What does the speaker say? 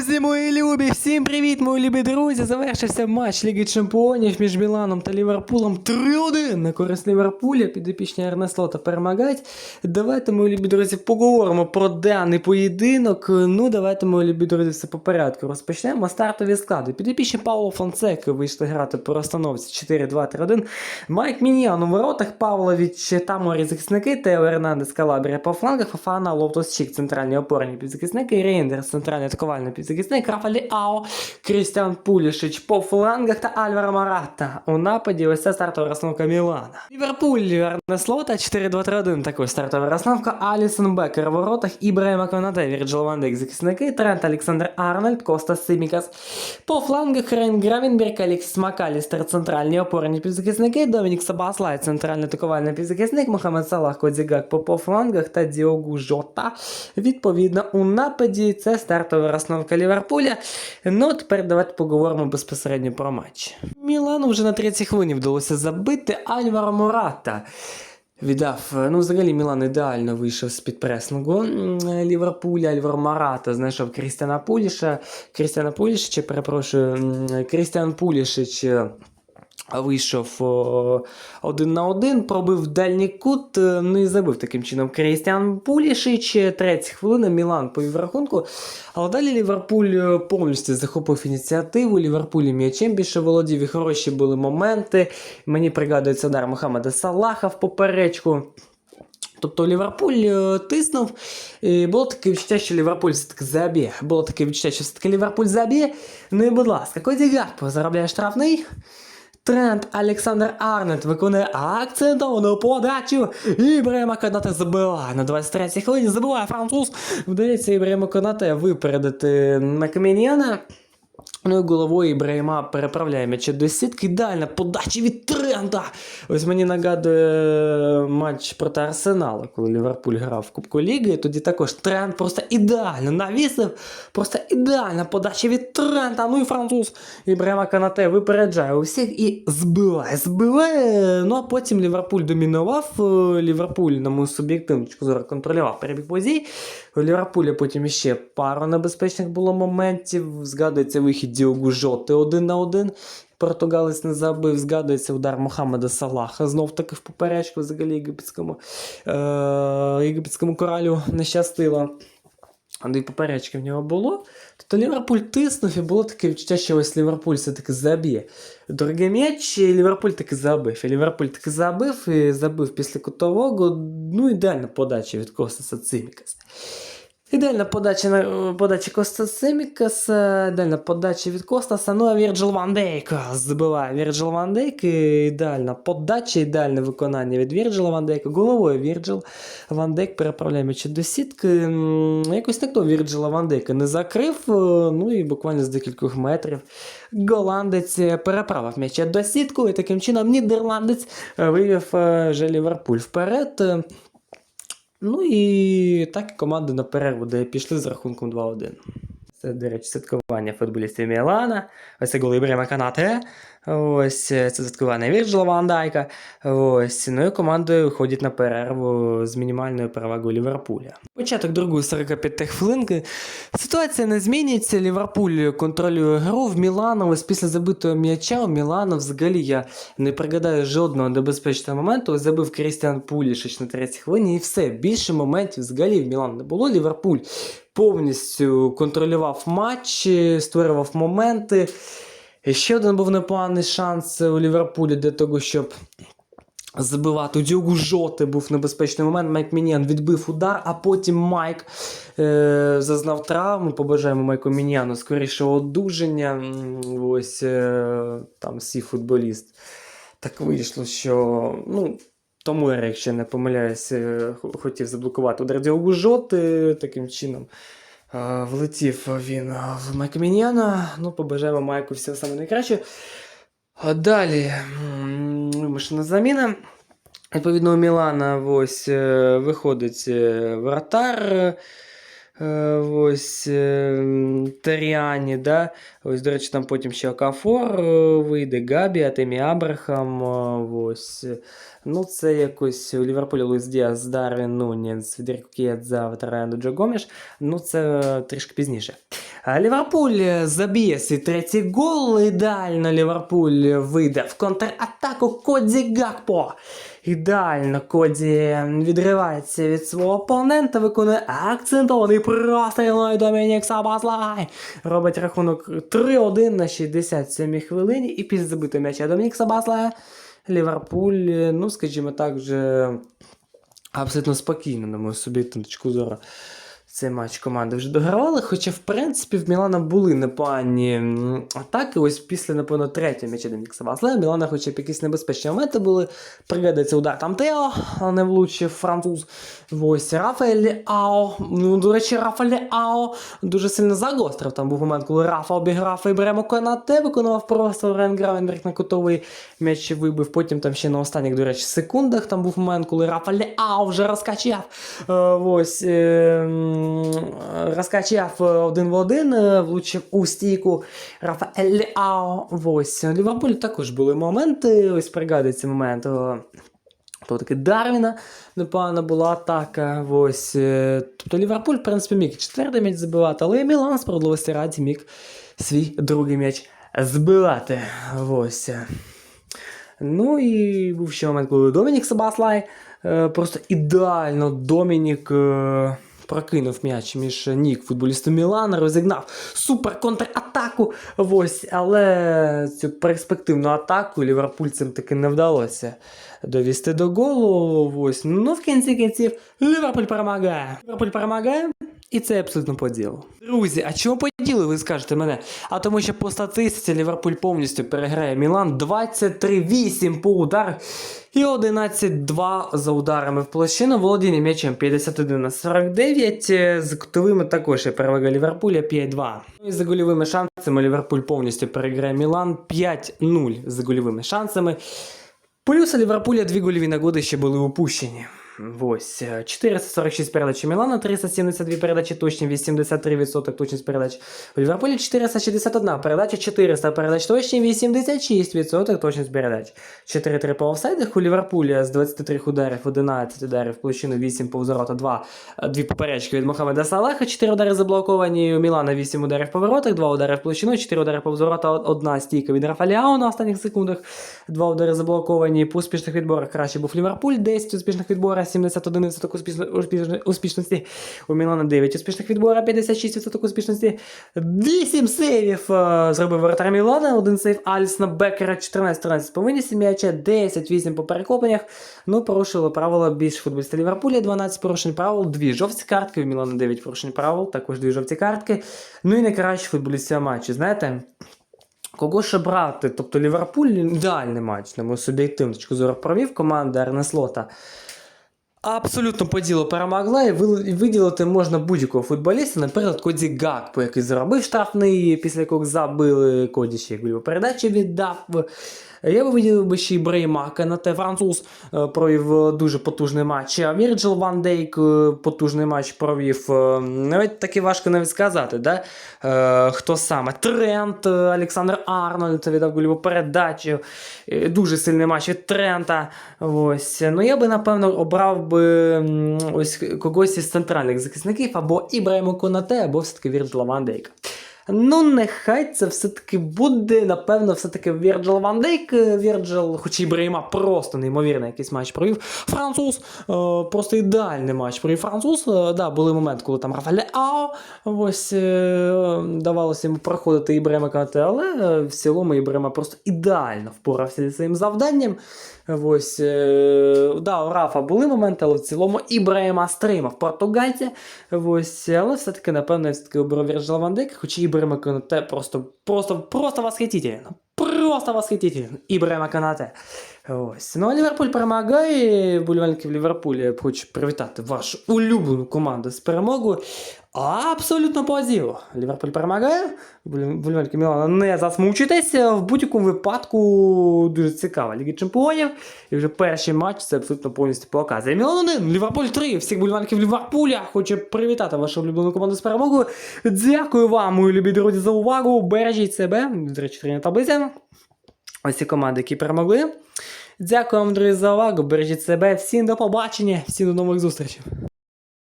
Друзі, мої любі, всім привіт, мої любі друзі. Завершився матч Ліги Чемпіонів між Міланом та Ліверпулем 3-1 на користь Ліверпуля. Підопічні Ернеслота перемагають. Давайте, мої любі друзі, поговоримо про даний поєдинок. Ну, давайте, мої любі друзі, все по порядку. Розпочнемо стартові склади. Підопічні Пауло Фонсеки вийшли грати по розстановці 4-2-3-1. Майк Міньян у воротах, Павлович Таморі захисники, Тео Ернандес Калабрія по флангах, Фафана Ловтос Чік, центральні опорні півзахисники, Рейндерс, центральний атакувальний півзахисник, Рафалі Ао, Крістіан Пулішич по флангах та Альваро Маратта. У нападі ось це стартова розстановка Мілана. Ліверпуль, Арнеслота, 4-2-3-1, також стартова розстановка, Алісон Бекер у воротах, Ібраїма Конате, Вірджил Ван Дейк, захисники, Трент Олександр Арнольд, Коста Симікас. По флангах Рейн Гравенберг, Алексіс Макалістер, центральні опорні півзахисники, Домінік Сабаслай, центральний атакувальний півзахисник, Мохамед Салах, Кодзігак по, по флангах та Діогу Жота. Відповідно, у нападі це стартова розстановка Ліверпуля. Ну, тепер давайте поговоримо безпосередньо про матч. Мілану вже на третій хвилині вдалося забити Альваро Мората. Віддав, ну взагалі Мілан ідеально вийшов з під пресингу Ліверпуля, Альвар Марата знайшов Крістіана Пуліша. Крістіана Пулішича, перепрошую, Крістіан Пулішич вийшов один на один, пробив дальній кут, е, ну забив таким чином Крістіан Пулішич. Третя хвилина, Мілан повів рахунку. Але далі Ліверпуль е, повністю захопив ініціативу. Ліверпуль м'ячем більше володів і хороші були моменти. Мені пригадується удар Мохамеда Салаха в поперечку. Тобто Ліверпуль е, тиснув, і було таке відчуття, що Ліверпуль все-таки заб'є. Було таке відчуття, що все-таки Ліверпуль заб'є. Ну і будь ласка, Коді Гакпо заробляє штрафний. Трент Олександр Арнольд виконує акцентовану подачу. Ібрема Конате забиває на 23-й хвилині. Забиває француз. Вдається Ібрема Конате випередити Макміньяна. Ну головою Ібраїма переправляє м'яча до сітки. Ідеальна подача від Трента. Ось мені нагадує матч проти Арсенала, коли Ліверпуль грав в Кубку Ліги. Тоді також Трент просто ідеально навісив. Просто ідеальна подача від Трента. Ну і француз Ібраїма Канате випереджає усіх і збиває. Збиває. Ну а потім Ліверпуль домінував. Е, Ліверпуль, на мою суб'єктивну зору, контролював перебіг подій. У Ліверпуля потім ще пару небезпечних було моментів. Згадується вихід Діогу Жоти один на один. Португалець не забив, згадується удар Мохамеда Салаха. Знов таки в поперечку взагалі єгипетському, е- єгипетському коралю не щастило. А поперечки в нього було. Тобто Ліверпуль тиснув і було таке відчуття, що ось Ліверпуль все-таки заб'є. Дорогий м'яч, і Ліверпуль таки забив. І Ліверпуль таки забив і забив після кутового. Ну, ідеальна подача від Костаса Цимікаса. Ідеальна подача на подача Коста Семікаса, ідеальна подача від Костаса. Ну а Вірджил Ван Дейк збиває Вірджил Ван Дейк. Ідеальна подача, ідеальне виконання від Вірджила Ван Дейка. Головою Вірджил Ван Дейк переправляє м'ячі до сітки. Якось ніхто Вірджила Ван Дейка не закрив. е, Ну і буквально з декількох метрів голландець переправив м'яча до сітку. І таким чином нідерландець е, вивів е, вже Ліверпуль вперед. Ну і так і команди на перерву, де пішли з рахунком 2-1. Це, до речі, святкування футболістів Мілана. Ось це гол Ібрема Канате. Ось е, це святкування Вірджила Ван Дайка. Ось. Ну і команди виходять на перерву з мінімальною перевагою Ліверпуля. Початок другої 45 хвилинки. Ситуація не змінюється. Ліверпуль контролює гру в Мілана. Ось після забитого м'яча у Мілана взагалі я не пригадаю жодного небезпечного моменту. Ось забив Крістіан Пулішич на третій хвилині і все. Більше моментів взагалі в Мілан не було. Ліверпуль повністю контролював матч, створював моменти. Ще один був непоганий шанс у Ліверпулі для того, щоб забивати. У Діогу Жоти був небезпечний момент. Майк Мініан відбив удар, а потім Майк е- зазнав травму. Побажаємо Майку Мініану скорішого одужання. Ось е- там сів футболіст. Так вийшло, що. ну, тому я, якщо не помиляюсь, е, хотів заблокувати удар Діогу Жоти таким чином. Е, Влетів він е, в Майка Міньяна. Ну, побажаємо Майку всього саме найкраще. А далі вимушена заміна. Відповідно, у Мілана ось е, виходить е, вратар. Е, Ось Таріані. да? Ось, до речі, там потім ще Окафор е, вийде, Габі, Атемі Абрахам. е, Ось. Ну, це якось у Ліверпулі Луїс Діас, Дарвін Нунінс, Федеріко Кієдза, Ветеран Джо Гоміш. Ну, це трішки пізніше. А Ліверпуль е, заб'є свій третій гол. Ідеально Ліверпуль вийде в контратаку Кодзі Гакпо. Ідеально Коді відривається від свого опонента, виконує акцентований простріл Домінік Сабаслай. Робить рахунок 3-1 на 67 хвилині і після забитого м'яча Домінік Сабаслая Ліверпуль, е, ну скажімо так, вже абсолютно спокійно, на мою собі точку зору. Цей матч команди вже догравали, хоча, в принципі, в Мілана були непогані атаки. Ось після, напевно, третього м'яча Демікса Васле. В Мілана хоча б якісь небезпечні моменти були. Пригадується удар там Тео, не влучив француз. Ось Рафаель Ао. Ну, до речі, Рафаель Ао дуже сильно загострив. Там був момент, коли Рафа обіграв і беремо Конате, виконував просто Рен Гравенберг на кутовий м'яч вибив. Потім там ще на останніх, до речі, секундах там був момент, коли Рафаель Ао вже розкачав. Е, ось е, м, розкачав е, один в один, е, влучив у стійку Рафаель Ао. Ось. У Ліверпулі також були моменти. Ось пригадується момент. е, то таки Дарвіна непогана була атака. Ось. е, Тобто Ліверпуль, в принципі, міг четвертий м'яч забивати, але Мілан справедливості раді міг свій другий м'яч збивати. Ось. Ну і був ще момент, коли Домінік Сабаслай е, просто ідеально Домінік. Прокинув м'яч між ніг футболісту Мілана, розігнав супер контратаку. Ось, але цю перспективну атаку ліверпульцям таки не вдалося довести до голу. Ось. Ну, в кінці кінців Ліверпуль перемагає. Ліверпуль перемагає. І це абсолютно по ділу. Друзі, а чому по ділу, ви скажете мене? А тому що по статистиці Ліверпуль повністю переграє Мілан 23-8 по ударах і 11-2 за ударами в площину. Володіння м'ячем 51 на 49. е, З кутовими також є перевага Ліверпуля 5-2. Ну і за гольовими шансами Ліверпуль повністю переграє Мілан 5-0 за гольовими шансами. Плюс Ліверпуля дві гольові нагоди ще були упущені. Ось е, 446 передач у Мілана, 372 передачі точні, 83% точність передач. У Ліверпулі 461 передача, 400 передач точні, 86% точність передач. 4-3 по офсайдах у Ліверпуля з 23 ударів, 11 ударів площину, 8 повз ворота, 2, 2 поперечки від Мохамеда Салаха, 4 удари заблоковані, у Мілана 8 ударів по воротах, 2 удари в площину, 4 удари повз ворота, 1 стійка від Рафаляо на останніх секундах, 2 удари заблоковані, по успішних відборах краще був Ліверпуль, 10 успішних відборах, 71% успішно- успішно- успішності, у Мілана 9 успішних відборах, 56% успішності, 8 сейвів е, зробив воротар Мілана, один сейв Альсна Бекера, 14-13 по винісі м'яча, 10-8 по перехопленнях, ну порушили правила більш футболіста Ліверпуля, 12 порушень правил, 2 жовті картки, у Мілана 9 порушень правил, також 2 жовті картки, ну і найкращий футболіст матчу, знаєте, Кого ще брати? Тобто Ліверпуль ідеальний матч, на мою суб'єктивну точку зору провів команда Арне Слота. Абсолютно по ділу перемогла і виділити можна будь-якого футболіста, наприклад, Коді Гакпо, який заробив штрафний, після якого забили Коді ще передачі віддав. Я би виділив би ще й Бреймака на француз е, провів е, дуже потужний матч. А Вірджил Ван Дейк е, потужний матч провів. Е, Навіть таки важко навіть сказати, да? е, хто саме. Трент, е, Олександр Арнольд віддав гольову передачу. Е, Дуже сильний матч від Трента. Ось. Ну я би, напевно, обрав би ось когось із центральних захисників або Ібраїму Конате, або все-таки Вірджила Ван Дейка. Ну, нехай це все-таки буде, напевно, все-таки Вірджил Ван Дейк. Вірджил, хоч і Ібраїма просто неймовірний якийсь матч провів. Француз, е, просто ідеальний матч провів француз. Е, да, були моменти, коли там Рафаель Ао ось е, давалося йому проходити Ібраїма Канате, але е, в цілому Ібраїма просто ідеально впорався зі своїм завданням. Ось, да, у Рафа були моменти, але в цілому Ібраїма стримав португальця. Ось, але все-таки, напевно, я все-таки оберу Вірджила Ван Дейка, хоча Ібраїма Канате просто, просто, просто восхитительно. Просто восхитительно. Ибрема Канате. Ось. Ну, а Ліверпуль перемагає. Болівальників Ліверпуля хочу привітати вашу улюблену команду з перемогою. Абсолютно по. Ліверпуль перемагає. Болівальники Мілана не засмучуйтеся. В будь-якому випадку дуже цікава Ліга Чемпіонів. І вже перший матч це абсолютно повністю показує. Мілан 1, Ліверпуль 3. Всіх болівальників Ліверпуля. Хочу привітати вашу улюблену команду з перемогою. Дякую вам, мої любі друзі, за увагу. Бережіть себе. До речі, тренер таблиця. Ось команди, які перемогли. Дякую вам, друзі, за увагу. Бережіть себе. Всім до побачення, всім до нових зустрічей.